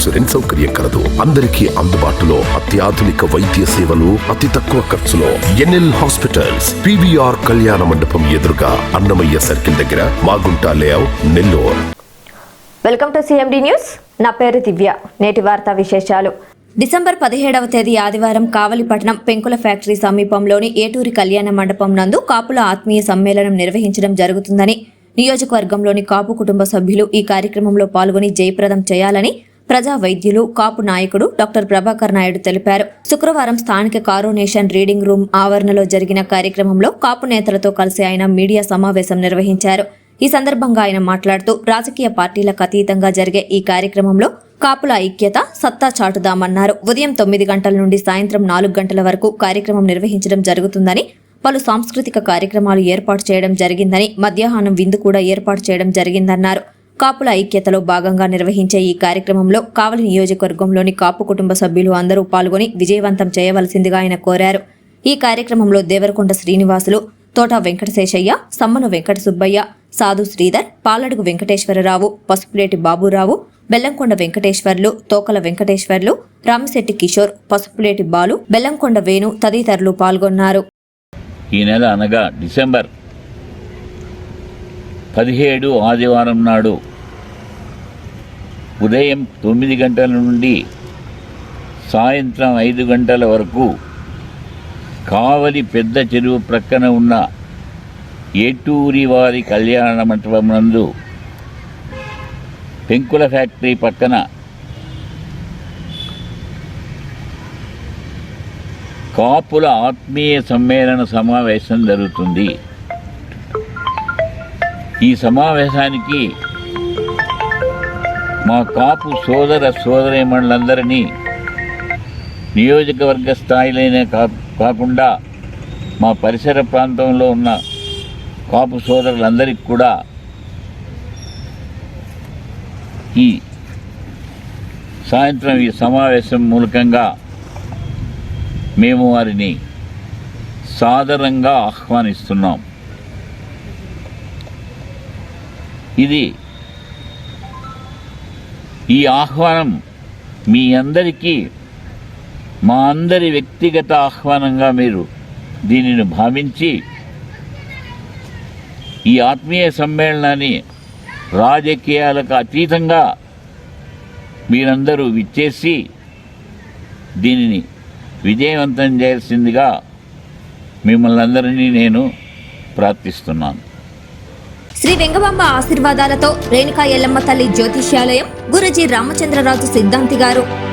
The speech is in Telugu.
ఇన్సూరెన్స్ సౌకర్యం కలదు. అందరికీ అందుబాటులో అత్యాధునిక వైద్య సేవలు అతి తక్కువ ఖర్చులో. ఎన్ఎల్ హాస్పిటల్స్ పివిఆర్ కళ్యాణ మండపం ఎదురుగా అన్నమయ్య సర్కిల్ దగ్గర Magunta layout Nellore. Welcome to CMD news. నా పేరు దివ్య. నేటి వార్తా విశేషాలు. డిసెంబర్ పదిహేడవ తేదీ ఆదివారం కావలిపట్నం పెంకుల ఫ్యాక్టరీ సమీపంలోని ఏటూరి కళ్యాణ మండపం నందు కాపుల ఆత్మీయ సమ్మేళనం నిర్వహించడం జరుగుతుందని నియోజకవర్గంలోని కాపు కుటుంబ సభ్యులు ఈ కార్యక్రమంలో పాల్గొని జయప్రదం చేయాలని ప్రజా వైద్యులు కాపు నాయకుడు డాక్టర్ ప్రభాకర్ నాయుడు తెలిపారు. శుక్రవారం స్థానిక కారోనేషన్ రీడింగ్ రూమ్ ఆవరణలో జరిగిన కార్యక్రమంలో కాపు నేతలతో కలిసి ఆయన మీడియా సమావేశం నిర్వహించారు. ఈ సందర్భంగా ఆయన మాట్లాడుతూ రాజకీయ పార్టీలకు అతీతంగా జరిగే ఈ కార్యక్రమంలో కాపుల ఐక్యత సత్తా చాటుదామన్నారు. ఉదయం తొమ్మిది గంటల నుండి సాయంత్రం నాలుగు గంటల వరకు కార్యక్రమం నిర్వహించడం జరుగుతుందని పలు సాంస్కృతిక కార్యక్రమాలు ఏర్పాటు చేయడం జరిగిందని మధ్యాహ్నం విందు కూడా ఏర్పాటు చేయడం జరిగిందన్నారు. కాపుల ఐక్యతలో భాగంగా నిర్వహించే ఈ కార్యక్రమంలో కావలి నియోజకవర్గంలోని కాపు కుటుంబ సభ్యులు అందరూ పాల్గొని విజయవంతం చేయవలసిందిగా ఆయన కోరారు. ఈ కార్యక్రమంలో దేవరకొండ శ్రీనివాసులు తోట వెంకటశేషయ్య సమ్మను వెంకట సుబ్బయ్య సాధు శ్రీధర్ పాలడుగు వెంకటేశ్వరరావు పసుపులేటి బాబురావు బెల్లంకొండ వెంకటేశ్వర్లు తోకల వెంకటేశ్వర్లు రామశెట్టి కిషోర్ పసుపులేటి బాలు బెల్లంకొండ వేణు తదితరులు పాల్గొన్నారు. ఈ నెల అనగా డిసెంబర్ పదిహేడు ఆదివారం నాడు ఉదయం తొమ్మిది గంటల నుండి సాయంత్రం ఐదు గంటల వరకు కావలి పెద్ద చెరువు ప్రక్కన ఉన్న ఏటూరి వారి కళ్యాణ మంటపం నందు పెంకుల ఫ్యాక్టరీ పక్కన కాపుల ఆత్మీయ సమ్మేళన సమావేశం జరుగుతుంది. ఈ సమావేశానికి మా కాపు సోదర సోదరీమణులందరినీ నియోజకవర్గ స్థాయిలోనే కా కాకుండా మా పరిసర ప్రాంతంలో ఉన్న కాపు సోదరులందరికీ కూడా ఈ సాయంత్రం ఈ సమావేశం మూలకంగా మేము వారిని సాదరంగా ఆహ్వానిస్తున్నాం. ఇది ఈ ఆహ్వానం మీ అందరికీ మా అందరి వ్యక్తిగత ఆహ్వానంగా మీరు దీనిని భావించి ఈ ఆత్మీయ సమ్మేళనాన్ని రాజకీయాలకు అతీతంగా మీరందరూ విచ్చేసి దీనిని విజయవంతం చేయాల్సిందిగా మిమ్మల్ని అందరినీ నేను ప్రార్థిస్తున్నాను. శ్రీ వెంగబాంబ ఆశీర్వాదాలతో రేణుకా ఎల్లమ్మ తల్లి జ్యోతిష్యాలయం గురుజీ రామచంద్రరాజు సిద్ధాంతి గారు